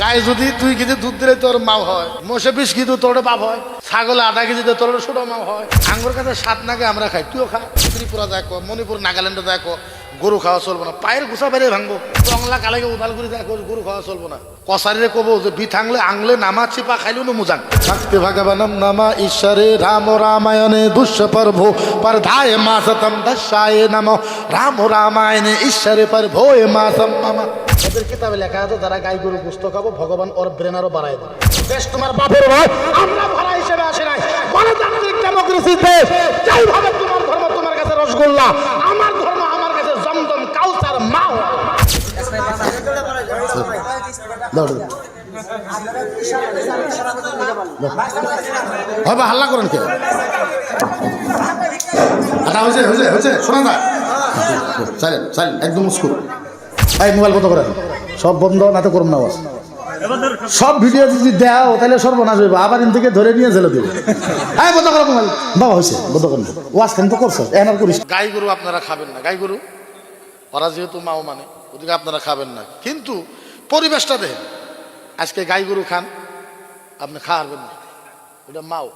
গায়ে যদি দুই কেজি দুধ দিলে তোর মাও হয়, মোষে কেজি দুধ তোর বাপ হয়, ছাগলে আধা কেজি তোর ছোট মাও হয়। আঙ্গুর কাছে সাত নাগে আমরা খাই, তুইও খা, ত্রিপুরা দেখো মণিপুর, নাগাল্যান্ডে দেখো গরু খাওয়া চলবো না। পায়ের ঘুষা বেড়ে ভাঙবো টংলা কালাকে উদালগুড়ি দেখো গরু খাওয়া চলবো না। কসারিরে কবো যে বিথাংলে আংলে নামা চিপা খাইলো না মুজাং। ভক্তি ভগবানম নামা ঈশ্বরে রাম রামায়ণে দুষ্য পর্ব পর ধায় মাসতম দশায় নম। রাম রামায়ণে ঈশ্বরে পর ভোয় মাসম মামা। ওদের কিতাবে লেখা আছে, যারা গাই গরু গুস্ত খাব, ভগবান ওর ব্রেন বাড়ায় দেবে। দেশ তোমার বাপের ভাই আমরা ভাড়া হিসেবে আসি নাই। গণতান্ত্রিক ডেমোক্রেসি দেশ তোমার ধর্ম তোমার কাছে রসগোল্লা, আমার ধর্ম আমার কাছে জমজম কাউসার মা হাল্লা করেন কে? আটা হয়েছে হয়েছে হয়েছে শোনা যায় সাইলেন্ট সাইলেন্ট একদম মুস্কুর এই মোবাইল কত করে সব বন্ধ, না তো করুন না সব ভিডিও যদি দেও, তাহলে সর্বনাশ হইব। আবার ইন থেকে ধরে নিয়ে জেলে দিব। হ্যাঁ বন্ধ করো মোবাইল। বাবা হয়েছে বন্ধ করুন। ওয়াজ কেন তো করছ এখন আর করিস গাই গরু আপনারা খাবেন না। গাই গরু, ওরা যেহেতু মাও মানে ওদিকে আপনারা খাবেন না। কিন্তু পরিবেশটা দেখেন। আজকে গাই গরু খান, আপনি খাওয়াবেন না। ওটা মাও।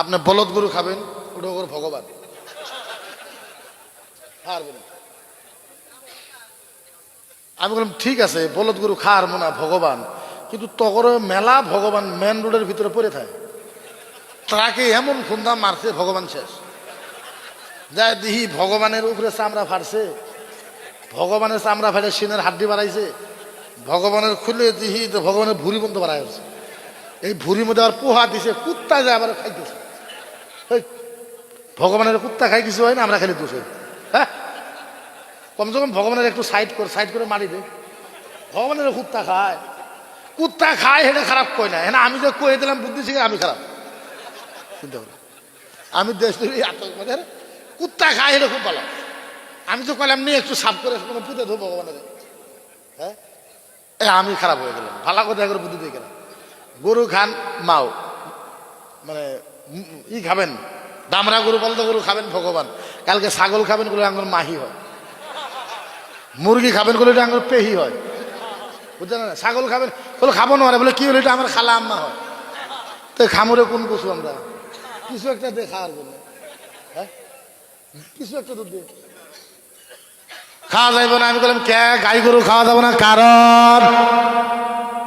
আপনি বলদ গরু খাবেন ওটা ওর ভগবান। খাওয়াবেন না। আমি বললাম, ঠিক আছে, বলদ গরু খাওয়ার মনে, ভগবান। কিন্তু তগর মেলা ভগবান মেন রোডের ভিতরে পড়ে থাকে। তাকে এমন খুন্দা মারছে, ভগবান শেষ। যায় দিহি ভগবানের উপরে চামড়া ফাড়ছে। ভগবানের চামড়া ফাটে সিনের হাড্ডি বাড়াইছে। ভগবানের খুলে দিহি ভগবানের ভুরি বন্ধ বাড়াই আছে। এই ভুরির মধ্যে আবার পোহা দিছে, কুত্তা যায় আবার খাইতেছে। ভগবানের কুত্তা খাই কিছু হয় না, আমরা খালি দোষ। হ্যাঁ? কমসে কম ভগবানের একটু সাইড করে সাইড করে মারি দে। ভগবানের কুত্তা খায়। কুত্তা খায়, সেটা খারাপ কই না। হ্যাঁ আমি যে কয়ে দিলাম, বুদ্ধি শিখে আমি খারাপ। আমি দেশ কুত্তা খায় এটা খুব ভালো। আমি তো কইলাম নিয়ে একটু সাফ করে পুঁতে দেবো ভগবানের। হ্যাঁ? আমি খারাপ হয়ে গেলাম। ভালো কথা করে বুদ্ধি দিয়ে গেলাম। গরু খান মাও। মানে ই খাবেন। দামরা গরু বলতে গরু খাবেন ভগবান। কালকে ছাগল খাবেন বলে আঙ্গুর মাহি হয়। মুরগি খাবেন বলে এটা আমার পেহি হয়। বুঝলেন না? ছাগল খাবেন বলে খাব না বলে, কি হলো? এটা আমার খালা আম্মা হয়। তো খামরে কোন কচু আমরা? কিছু একটা খাওয়ার জন্য হ্যাঁ কিছু একটা দুধ দিয়ে খাওয়া যাইব না। আমি বললাম কে? গাই গরু খাওয়া যাব না? কারণ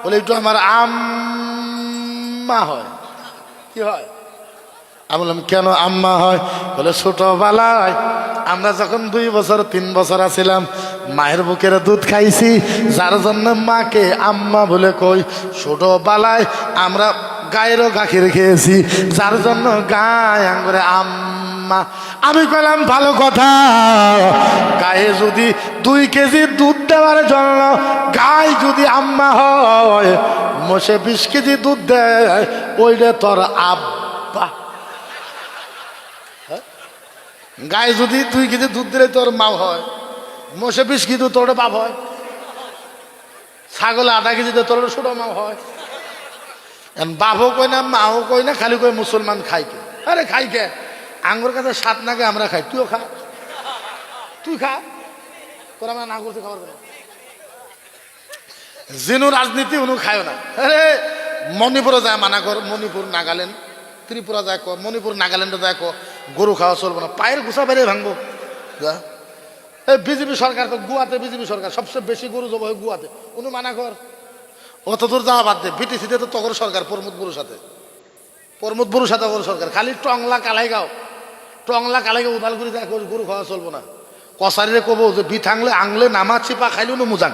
বলে একটু আমার আম্মা হয়। কি হয়? আমি বললাম কেন আম্মা হয়? বলে, ছোটবেলায় আমরা যখন দুই বছর, তিন বছর আছিলাম মায়ের বুকের দুধ খাইছি, যার জন্য মাকে আম্মা বলে কই ছোটবেলায় আমরা গায়েরও গাখির খেয়েছি, যার জন্য গায়ে আঙ্গুরে আম্মা। আমি কইলাম, ভালো কথা। গায়ে যদি দুই কেজি দুধ দেওয়ার জন্য গায়ে যদি আম্মা হয়, মোষে বিশ কেজি দুধ দেয়, ওইটা তোর আব্বা। গায়ে যদি দুই কেজি দুধ দিলে তোর মা হয়। মোষে বিশ কেজি তোর বাপ হয়। ছাগলে আধা কেজি তোর ছোট মাও হয়। বাপও কই না, মাও কই না, খালি কই মুসলমান খাই কে? আরে খাই কে? আঙ্গুর কাছে সাত নাগে আমরা খাই, তুইও খা। তুই খা। তোর আমরা না করতে খাবার জিনু রাজনীতি উনু খায় না। আরে, মণিপুরে যায় মানা কর, মণিপুর নাগাল্যান্ড ত্রিপুরা যায় কর, মণিপুর নাগাল্যান্ডে যায় কর, গরু খাওয়া চলবো না। পায়ের ঘুষা বেড়ে ভাঙবো। যা। এই বিজেপি সরকার তো গুয়াতে বিজেপি সরকার, সবচেয়ে বেশি গরু জব হয় গুয়াতে। উনি মানা কর অত দূর যাওয়া বাদ দে বিটিসিতে তো তগর সরকার প্রমোদ বড়ুর সাথে। প্রমোদ বড়ুর সাথে তগর সরকার, খালি টংলা কালাইগাঁও। টংলা কালাইগাঁও, উদালগুড়ি কর গরু খাওয়া চলবো না। কসারিরে কব যে বিথাংলে আংলে নামা চিপা খাইলেও না মুজাং।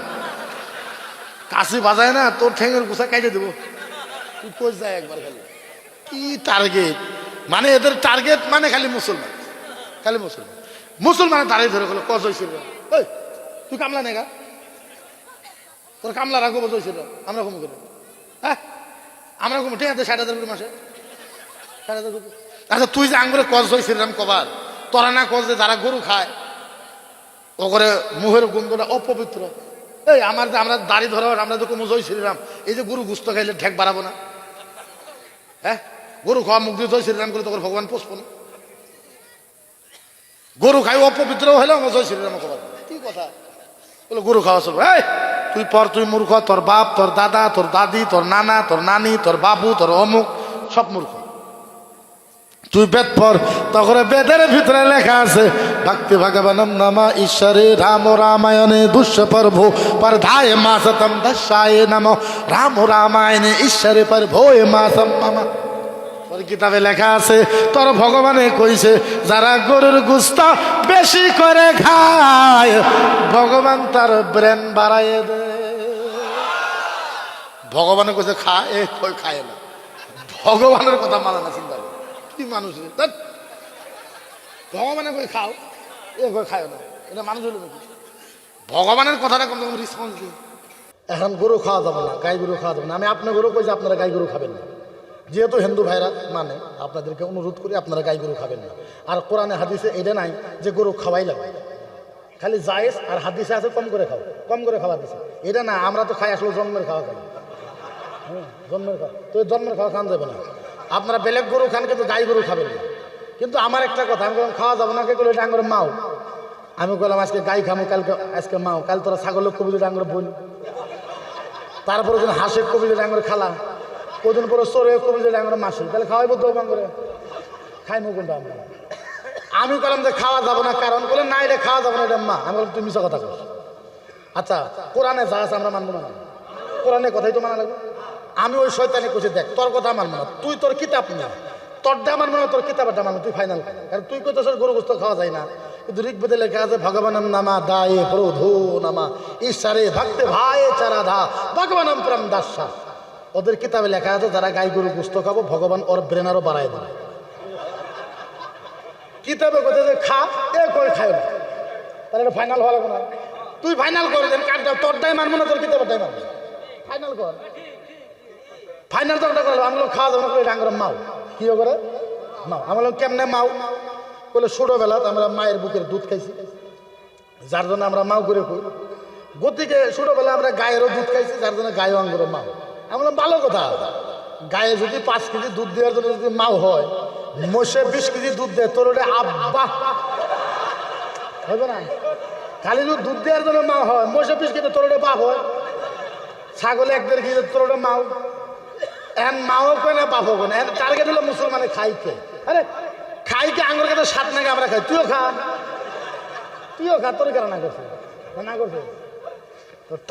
কাশি বাজায় না, তোর ঠেঙের গুছা কাইটে দেবো। তুই কোচ যায় একবার খালি? কি টার্গেট মানে এদের টার্গেট মানে খালি মুসলমান। খালি মুসলমান। মুসলমানের দাঁড়িয়ে ধরে গেলো কজ হয়েছিল তুই কামলা নেগা? তোর কামলা রাখব হয়েছিল আমরা কমু করে হ্যাঁ? আমরা কমু ঠিক আছে, ষাট হাজার মাসে। আচ্ছা তুই যে আঙ্গুরে কজ হয়েছিলাম কবার। তোরা না কজ যারা গরু খায় ও করে মুহের গন্ধটা অপবিত্র। এই, আমার যে আমরা দাড়ি ধরা, আমরা তো কমু জয়শ্রীরাম এই যে গরু গুস্ত খাইলে ঠেক বাড়াবো না। হ্যাঁ? গরু খাওয়া মুখ দিয়ে জয়শ্রীরাম করে তখন ভগবান পোষবো না। গরু খাই, অপবিত্র আমার জয় শ্রীরাম কবার কি কথা? বলে, গরু খাওয়া চলবে। এই, তুই পর, তুই মূর্খ, তোর বাপ, তোর দাদা, তোর দাদি, তোর নানা, তোর নানি, তোর বাবু, তোর অমুক, সব মূর্খ। তুই বেদ পর তখন বেদের ভিতরে লেখা আছে, ভক্তি ভগবানম নামা ঈশ্বরে রাম রামায়ণে দুষ্য পর্ব পর ধায় মাসতম দশায় নম। রাম রামায়ণে ঈশ্বরে পর ভোয় মাসম মামা কিতাবে লেখা আছে, তোর ভগবানে কইছে, যারা গরুর গুস্তা বেশি করে খায়, ভগবান তার ব্রেন বাড়াইয়ে দে। ভগবানে কইছে, খা, এ, কই, খায় না। ভগবানের কথা মানে না, চিন্তা। কি মানুষ। ভগবানে কই, খাও, এ, কই, খায় না। এটা মানুষ হলো নাকি? ভগবানের কথাটা কম কম রেসপন্স এখন গরু খাওয়া যাবে না, গাই গরু খাওয়া যাবে না। আমি আপনার গরু কই যে আপনারা গাই গরু খাবেন না। যেহেতু হিন্দু ভাইরা মানে আপনাদেরকে অনুরোধ করি আপনারা গাই গরু খাবেন না। আর কোরআনে হাদিসে এটা নাই যে গরু খাওয়াই লাগবে। খালি জায়েজ আর হাদিসে আছে কম করে খাও কম করে খাওয়া দিছে এটা না আমরা তো খাই আসলে জন্মের খাওয়া খাই। হ্যাঁ, জন্মের খাওয়া। তো জন্মের খাওয়া খান যাবে না। আপনারা বেলেগ গরু খান কিন্তু গাই গরু খাবেন না। কিন্তু আমার একটা কথা আমি বললাম খাওয়া যাব না কে করলে এটা আঙ্গুর মাও? আমি বললাম আজকে গাই খামো কালকে আজকে মাও। কাল তোরা ছাগলের কবি যদি আঙ্গুর বোন। তারপরে দিন হাঁসের কবি যদি আঙ্গুর খালা। কদিন পরে সরে কবি যদি আঙ্গুর মাসি তাহলে খাওয়াইবো তো আঙ্গুরে খাই মুখ কোনটা আমরা? আমি বললাম যে খাওয়া যাব না, কারণ বলে না, এটা খাওয়া যাব না, এটা মা। আমি বললাম, তুমি মিশা কথা কর আচ্ছা কোরআনে যা আছে আমরা মানবো না? কোরআনের কথাই তো মানা লাগবে। আমি ওই শয়তানি কইছি, দেখ, তোর কথা মানবো না। তুই তোর কিতাব না। তোরটা মানবো না, তোর কিতাবটা মানবো। তুই ফাইনাল কারণ তুই কইতেছ গরু গোস্ত খাওয়া যায় না। কিন্তু ঋগ্বেদে লেখা আছে, ভগবানম নামা দায়ে প্রধো নামা। ঈশ্বরে ভক্তে ভাই চারা ধা ভগবানম প্রাম দাসা। ওদের কিতাবে লেখা আছে, যারা গাই গরু গোস্ত খাব, ভগবান ওর ব্রেন আরও বাড়ায় দেবে। কিতাবে কোথায় যে, খা, এ কই খায় না। তাহলে এটা ফাইনাল হওয়া লাগবে না। তুই ফাইনাল করে, দেন কারটা তোরটাই মানবো না, তোর কিতাবটাই মানবো। ফাইনাল কর। ফাইনাল তো ওটা করলাম, আমি খাওয়া দাওয়া করে ডাঙ্গর মাও। কি করে? মাও। আমি বললাম, কেমনে মাও? বলে ছোটোবেলা আমরা মায়ের বুকের দুধ খাইছি। যার জন্য আমরা মাও করে কই। গতিকে ছোটোবেলা আমরা গায়েরও দুধ খাইছি, যার জন্য গায়ে আঙ্গুর মাও। আমি বললাম ভালো কথা। গায়ে যদি পাঁচ কেজি দুধ দেওয়ার জন্য যদি মাও হয়, মোষে বিশ কেজি দুধ দেয়, তোর ওটা আব্বা। হবে না? খালি যদি দুধ দেওয়ার জন্য মা হয়, মোষে বিশ কেজি তোর ওটা বাপ হয়। ছাগলে এক দেড় কেজি তোর ওটা মাও। এখন মাও কয় না বাপও কয় না? টার্গেট হলো মুসলমানে খাইকে। আরে, খাইকে আঙুর কাছে সাত নাকি আমরা খাই। তুইও খা। তুইও খা, তোর কেন না করছিস না করছিস তো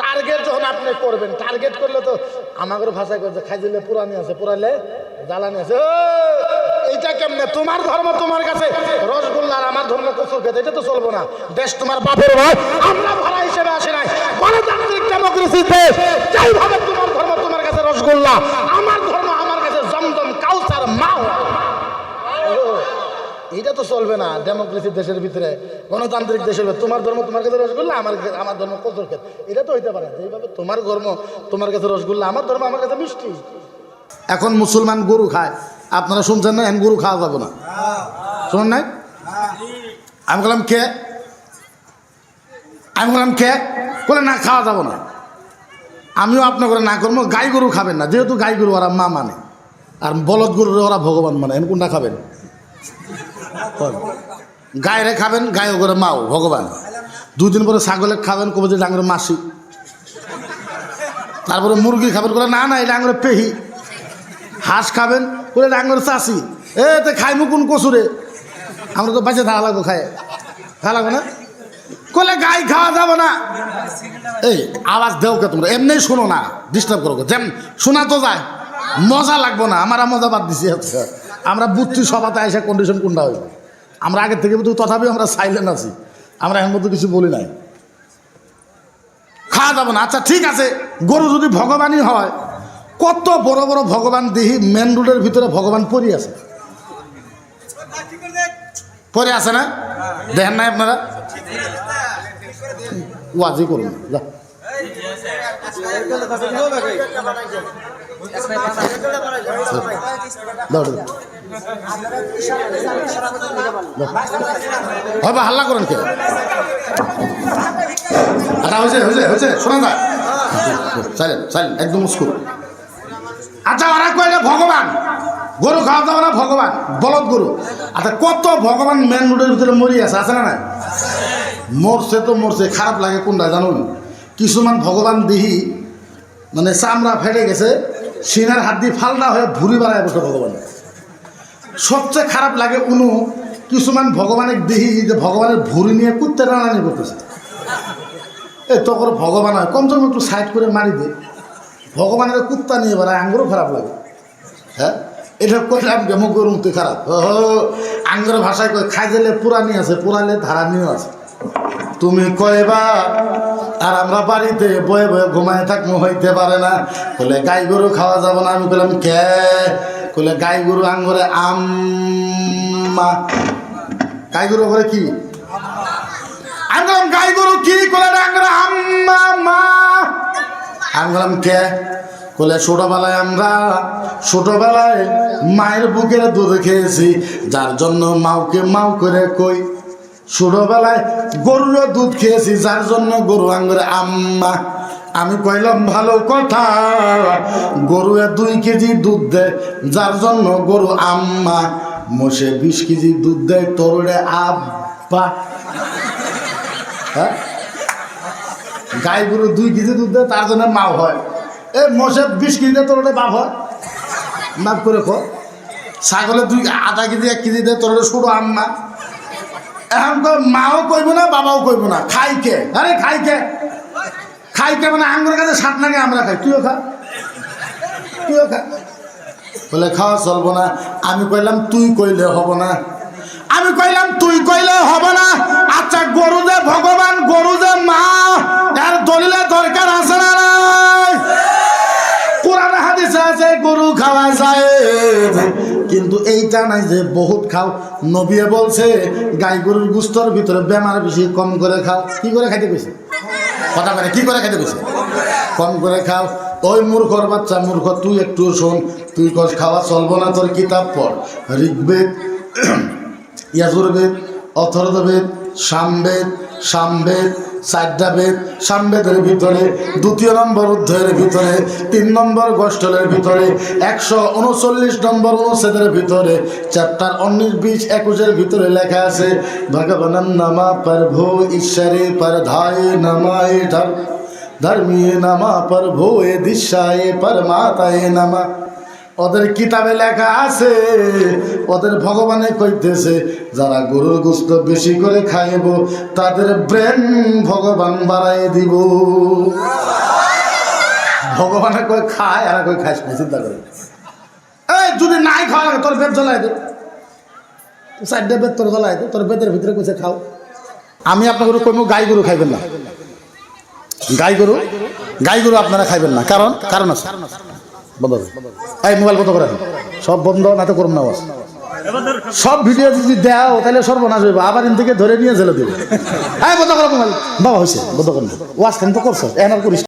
টার্গেট যখন আপনি করবেন টার্গেট করলে তো আমাদের ভাষায় করছে খাইজিলে পুরানি আছে পুরালে জ্বালানি আছে। এইটা কেমনে? তোমার ধর্ম তোমার কাছে। রসগোল্লা আর আমার ধর্ম কচুর খেতে এটা তো চলবো না। দেশ তোমার বাপের ভাই, আমরা ভাড়া হিসেবে আসে নাই। গণতান্ত্রিক ডেমোক্রেসি দেশ যাইভাবে তোমার ধর্ম তোমার কাছে রসগোল্লা, আমার কাছে জমজম কাউসার মা এইটা তো চলবে না। ডেমোক্রেসি দেশের ভিতরে, গণতান্ত্রিক দেশের তোমার ধর্ম তোমার কাছে রসগোল্লা, আমার আমার ধর্ম কচুর খেত এটা তো হইতে পারে। এইভাবে তোমার ধর্ম তোমার কাছে রসগোল্লা, আমার ধর্ম আমার কাছে মিষ্টি। এখন মুসলমান গরু খায়। আপনারা শুনছেন না, এখন গরু খাওয়া যাবে না। শুনুন নাই? আমি বললাম, কে? আমি বললাম, কে? বলে, না, খাওয়া যাব না। আমিও আপনার করে না করব, গাই গরু খাবেন না। যেহেতু গাই গরু ওরা মা মানে। আর বলদ গরু ওরা ভগবান মানে। এখন কোনটা খাবেন? গায়েরে খাবেন, গায়ে করে মাও, ভগবান। দুদিন পরে ছাগলে খাবেন, কবে যে ডাঙরে মাসি। তারপরে মুরগি খাবেন করে, না না, এই ডাঙরে পেহি। হাঁস খাবেন করে ডাঙরে চাষি। এ, তো খাইমু কোন কচুরে? আমরা তো বাঁচে থাকা লাগবো খায়। খাওয়া লাগবে না? কলে গাই খাওয়া যাবে না। এই, আওয়াজ দেও কে তোমরা এমনি শোনো না ডিস্টার্ব করো যেম শোনা তো যায়, মজা লাগবো না, আমরা মজা বাদ দিছি। আমরা বুঝছি সবাতে এসে কন্ডিশন কোনটা হইব। আমরা আগের থেকে কিন্তু তথাপি আমরা সাইলেন্ট আছি। আমরা এখন মধ্যে কিছু বলি নাই। খাওয়া যাব না আচ্ছা ঠিক আছে, গরু যদি ভগবানই হয়, কত বড় বড় ভগবান দেখি মেন রোডের ভিতরে ভগবান পরি আছে? পরে আছে না? দেখেন নাই আপনারা? ওয়াজি করুন যা দাও। হবে হাল্লা করেন কে? আচ্ছা হয়েছে হয়েছে হয়েছে, শোনা যায়। চাইলেন চাইলেন, একদম মুস্কুর আচ্ছা ওরা কইলে, ভগবান। গরু খাওয়া দাওয়া না, ভগবান? বলদ গরু। আচ্ছা কত ভগবান মেন রোডের ভিতরে মরি আছে আছে না না মরছে তো মরছে, খারাপ লাগে কোনটা জানুন? কিছুমান ভগবান দিহি মানে চামড়া ফেটে গেছে, সিনার হাত দিয়ে ফালনা হয়ে ভুরি বাড়ায় বসে ভগবান। সবচেয়ে খারাপ লাগে উনু, কিছুমান ভগবানের দিহি যে ভগবানের ভুরি নিয়ে কুত্তে টানানি করতেছে। এ তখন ভগবান হয়, কমসে কম একটু সাইড করে মারি দে। ভগবানের কুত্তা নিয়ে বেড়ায়, আঙ্গুরও খারাপ লাগে। হ্যাঁ? এটা কইলাম আমি মুখ গরম, তুই খারাপ। ও আঙ্গুরের ভাষায় কয় দিলে পুরানি আছে পুরালে ধারানিও আছে। তুমি কয়বা আর আমরা বাড়িতে বয়ে বয়ে ঘুমায় থাকব, হইতে পারে না। বলে, গাই গরু খাওয়া যাব না। আমি বললাম, কে? বলে গাই গরু আঙ্গুরে আম্মা। গাই গরু করে কি? আমি বললাম গাই গরু কি? করে আঙ্গুরে আম্মা, মা। আমি কে? বলে ছোটবেলায় আমরা, ছোটবেলায় মায়ের বুকের দুধ খেয়েছি, যার জন্য মাওকে মাও করে কই। ছোটবেলায় গরুর দুধ খেয়েছি, যার জন্য গরু আঙ্গুরে আম্মা। আমি কইলাম, ভালো কথা। গরুয়ে দুই কেজি দুধ দেয় যার জন্য গরু আম্মা মোষে বিশ কেজি দুধ দেয় তরুড়ে আব্বা। হ্যাঁ? গাই গরু দুই কেজি দুধ দেয়, তার জন্য মাও হয়। এ মোষে বিশ কেজি দেয়, তোর বাপ হয়। মাপ করে কো ছাগলে দুই, আধা কেজি, এক কেজি দেয়, তোর ছোট আম্মা। এখন তো মাও কইব না, বাবাও কইব না, খাই কে? আরে খাই কে খাই কে মানে আঙ্গুর কাছে সাত নাগে আমরা খাই তুইও খা। তুইও খা। বলে, খাওয়া চলবো না। আমি কইলাম, তুই কইলে হব না। আমি কইলাম, তুই কইলে হব না। আচ্ছা গরু যে ভগবান, গরু যে মা, এর দলিলে দরকার আছে না কোরআন হাদিসে আছে, গরু খাওয়া যায়। কিন্তু এইটা নাই যে বহুত খাও। নবিয়ে বলছে, গাই গরুর গুস্তর ভিতরে বেমার বেশি কম করে খাও। কি করে খাইতে কইছে? কথা মানে কি করে খেতে কইছে কম করে খাও। ওই মূর্খর বাচ্চা, মূর্খ, তুই একটু শোন, তুই কর খাওয়া চলবো না তোর কিতাব পড়। ঋগ্বেদ ইয়াজুর্বেদ অথর্ববেদ সামবেদ সামবেদ চারটা বেদ সামবেদের ভিতরে দ্বিতীয় নম্বর অধ্যায়ের ভিতরে, তিন নম্বর গোষ্ঠলের ভিতরে, একশো উনচল্লিশ নম্বর অনুচ্ছেদের ভিতরে চ্যাপ্টার উনিশ, বিশ, একুশের ভিতরে লেখা আছে ভগবান নামা পর ঈশ্বরে পর ধায় নামায় ধর, ধর্মীয় নামা পর এ দিশায় পর মাতায় নামা। ওদের কিতাবে লেখা আছে, ওদের ভগবানে কইতেছে, যারা গরুর গোস্ত বেশি করে খাইব, তাদের ব্রেন ভগবান বাড়াই দিব। ভগবানে কই খায় আর কই খাইস না, চিন্তা করে এই, যদি নাই খাওয়া তোর পেট জ্বলাই দে। চারটে বেদ তোর জ্বলাই দে, তোর বেদের ভিতরে কইছে, খাও। আমি আপনাকে কইমু, গাই গরু খাইবেন না। গাই গরু? গাই গরু আপনারা খাইবেন না। কারণ? কারণ আছে। বন্ধ। এই মোবাইল বন্ধ করে সব বন্ধ, না তো করুন না আওয়াজ। সব ভিডিও যদি দেও, তাহলে সর্বনাশ হইব আবার ইন থেকে ধরে নিয়ে জেলে দেবে এই বন্ধ করো মোবাইল বাবা হয়েছে বন্ধ করেন ওয়াজ কেন তো করছ এখন আর করিস।